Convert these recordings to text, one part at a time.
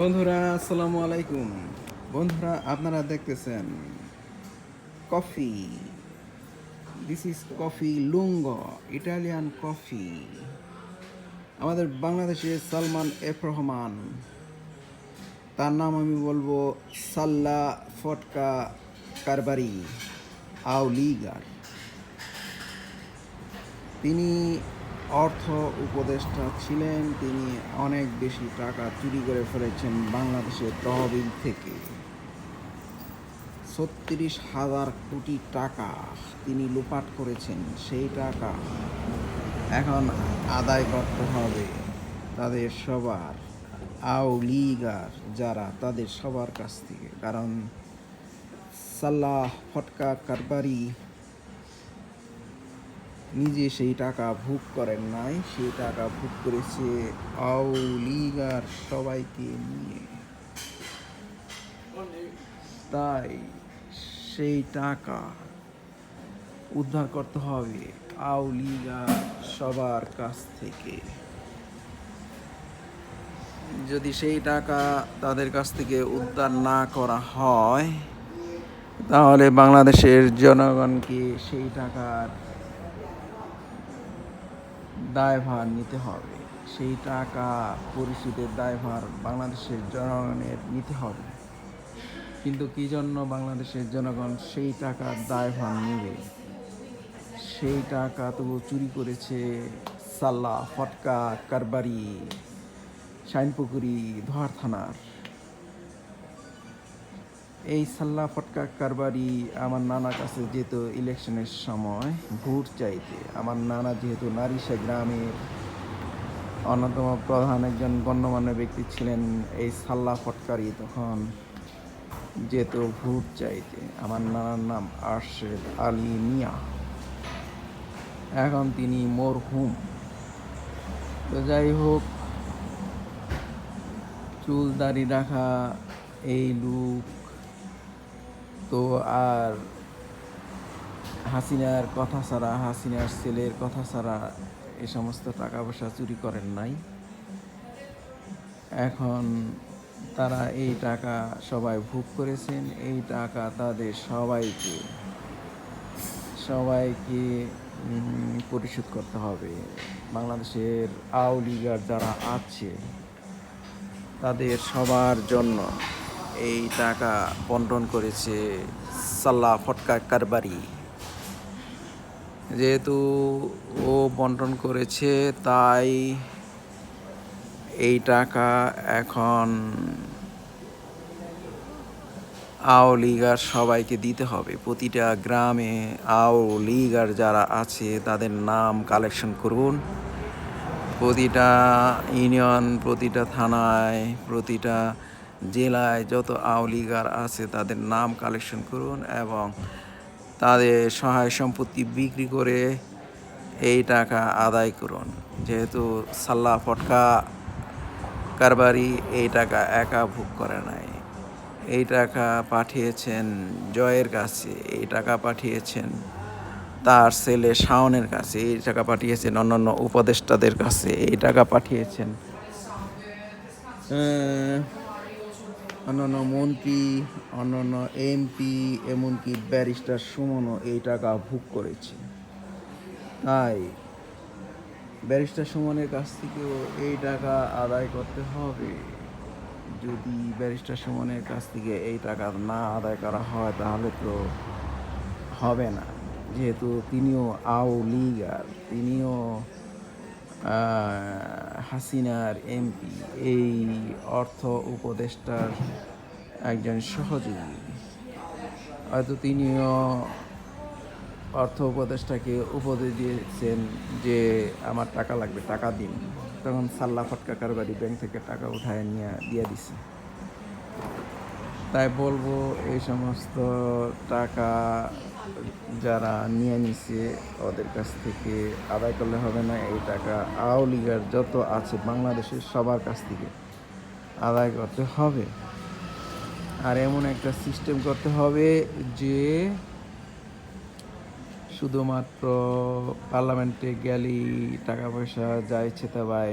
বন্ধুরা, আসসালামু আলাইকুম। বন্ধুরা, আপনারা দেখতেছেন coffee. This is coffee lungo, Italian coffee. আমাদের বাংলাদেশে সালমান এফ রহমান। তার নাম আমি বলব সাল্লা ফটকা কারবারি আউলিগার তিনি অর্থ উপদেষ্টা ছিলেন তিনি অনেক বেশি টাকা চুরি করে ফেলেছেন বাংলাদেশের তহবিল থেকে। ছত্রিশ হাজার কোটি টাকা তিনি লুপাট করেছেন, সেই টাকা এখন আদায় করতে হবে তাদের সবার আও আউলিগার যারা তাদের সবার কাছ থেকে। কারণ সাল্লাহ ফটকা কারবারি নিজে সেই টাকা ভোগ করেন নাই সেই টাকা ভোগ করেছে আউলিগার সবাইকে নিয়ে। তাই সেই টাকা উদ্ধার করতে হবে আউলিগার সবার কাছ থেকে। যদি সেই টাকা তাদের কাছ থেকে উদ্ধার না করা হয়, তাহলে বাংলাদেশের জনগণকে সেই টাকার দায়ভার নিতে হবে। সেই টাকা পরিশোধের দায়ভার বাংলাদেশের জনগণের নিতে হবে। কিন্তু কি জন্য বাংলাদেশের জনগণ সেই টাকার দায়ভার নেবে? সেই টাকা তবু চুরি করেছে সাল্লা ফটকা কারবারি, শাইনপুকুরি, ধোয়ার থানার। এই সাল্লা ফটকা কারবারি আমার নানার কাছে যেত ইলেকশনের সময় ভোট চাইতে, আমার নানা যেহেতু নারিশা গ্রামের অন্যতম প্রধান একজন গণ্যমান্য ব্যক্তি ছিলেন, এই সাল্লা ফটকারি তখন যেত ভোট চাইতে, আমার নানার নাম আরশেদ আলী মিয়া। এখন তিনি মরহুম। তো যাই হোক, চুল দাড়ি রাখা এই লুক তো আর হাসিনার কথা ছাড়া, হাসিনার ছেলের কথা ছাড়া এ সমস্ত টাকা পয়সা চুরি করেন নাই। এখন তারা এই টাকা সবাই ভোগ করেছেন, এই টাকা তাদের সবাইকে সবাইকে পরিশোধ করতে হবে। বাংলাদেশের আউলিগার যারা আছে, তাদের সবার জন্য এই টাকা বন্টন করেছে সাল্লা ফটকা কারবারি। যেহেতু ও বন্টন করেছে, তাই এই টাকা এখন আওলিগার সবাইকে দিতে হবে। প্রতিটা গ্রামে আওলিগার যারা আছে, তাদের নাম কালেকশন করুন। প্রতিটা ইউনিয়ন প্রতিটা থানায়, প্রতিটা জেলায় যত আওলিগার আছে তাদের নাম কালেকশন করুন এবং তাদের সহায় সম্পত্তি বিক্রি করে এই টাকা আদায় করুন। যেহেতু সাল্লা ফটকা কারবারি এই টাকা একা ভোগ করে নাই। এই টাকা পাঠিয়েছেন জয়ের কাছে, এই টাকা পাঠিয়েছেন তার ছেলে শাওনের কাছে, এই টাকা পাঠিয়েছেন অন্যান্য উপদেষ্টাদের কাছে, এই টাকা পাঠিয়েছেন। অন্যান্য মন্ত্রী অন্যান্য এমপি এমনকি ব্যারিস্টার সুমনও এই টাকা ভোগ করেছে। তাই ব্যারিস্টার সুমনের কাছ থেকেও এই টাকা আদায় করতে হবে। যদি ব্যারিস্টার সুমনের কাছ থেকে এই টাকা না আদায় করা হয় তাহলে তো হবে না। যেহেতু তিনিও আওলিগার তিনিও আহ, হাসিনার এমপি, এই অর্থ উপদেষ্টার একজন সহযোগী। হয়তো তিনিও অর্থ উপদেষ্টাকে উপদেশ দিয়েছেন যে, আমার টাকা লাগবে, টাকা দিন। তখন সাল্লা ফটকা কারবারি ব্যাংক থেকে টাকা উঠায় নিয়ে, দিয়ে দিছে। তাই বলব, এই সমস্ত টাকা যারা নিয়ে নিছে, ওদের কাছ থেকে আদায় করলে হবে না। এই টাকা আওলিগার যত আছে, বাংলাদেশের সবার কাছ থেকে আদায় করতে হবে। আর এমন একটা সিস্টেম করতে হবে যে শুধুমাত্র পার্লামেন্টে গেলেই টাকা পয়সা যা ইচ্ছে তা ভাই,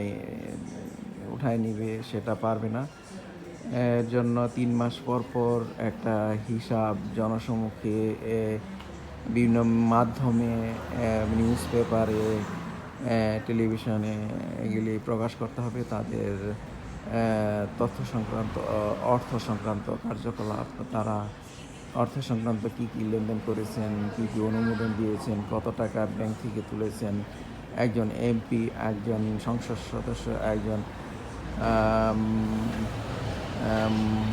উঠায় নিবে, সেটা পারবে না। এর জন্য তিন মাস পর পর একটা হিসাব জনসমুখে বিভিন্ন মাধ্যমে নিউজ পেপারে টেলিভিশনে এগুলি প্রকাশ করতে হবে। তাদের তথ্য সংক্রান্ত অর্থ সংক্রান্ত কার্যকলাপ, তারা অর্থ সংক্রান্ত কী কী লেনদেন করেছেন, কী কী অনুমোদন দিয়েছেন, কত টাকা ব্যাংক থেকে তুলেছেন, একজন এমপি, একজন সংসদ সদস্য, একজন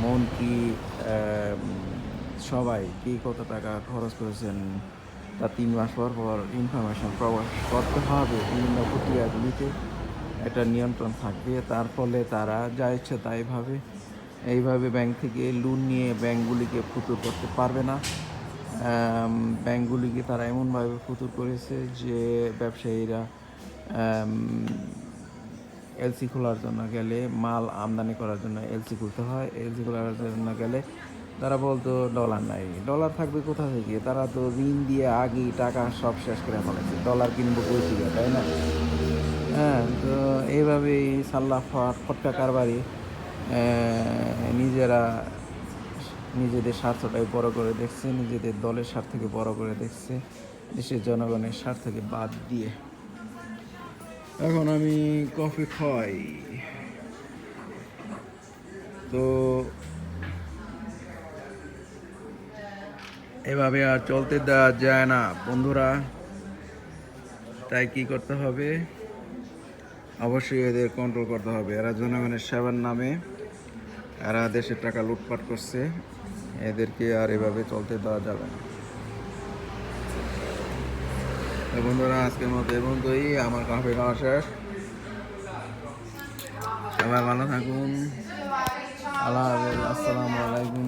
মন্ত্রী সবাই কে কত টাকা খরচ করেছেন, তা তিন মাস পর পর ইনফরমেশন প্রকাশ করতে হবে বিভিন্ন প্রক্রিয়াগুলিতে একটা নিয়ন্ত্রণ থাকবে। তার ফলে তারা যা ইচ্ছে তাই ভাবে। এইভাবে ব্যাংক থেকে লোন নিয়ে ব্যাংকগুলিকে ফুতুর করতে পারবে না। ব্যাংকগুলিকে তারা এমনভাবে ফুতুর করেছে যে ব্যবসায়ীরা এলসি খোলার জন্য গেলে মাল আমদানি করার জন্য এলসি খুলতে হয়। এলসি খোলার জন্য গেলে তারা বলতো, ডলার নাই। ডলার থাকবে কোথা থেকে? তারা তো ঋণ দিয়ে আগেই টাকা সব শেষ করে ফেলেছে। ডলার কিনবো কই তাই না? হ্যাঁ তো এইভাবেই সাল্লাহ ফটকা কারবারি নিজেরা নিজেদের স্বার্থটাই বড় করে দেখছে, নিজেদের দলের স্বার্থকে বড় করে দেখছে, দেশের জনগণের স্বার্থকে বাদ দিয়ে। এখন আমি কফি খাই। তো এভাবে আর চলতে দেওয়া যায় না, বন্ধুরা। তাই কি করতে হবে? অবশ্যই এদের কন্ট্রোল করতে হবে। এরা জনগণের সেবার নামে, এরা দেশের টাকা লুটপাট করছে। এদেরকে আর এভাবে চলতে দেওয়া যাবে না। বন্ধুরা, আজকের মতো এবং তুই আমার কফি খাওয়া শেষ। সবাই ভালো থাকুন। আল্লাহ আসসালামু আলাইকুম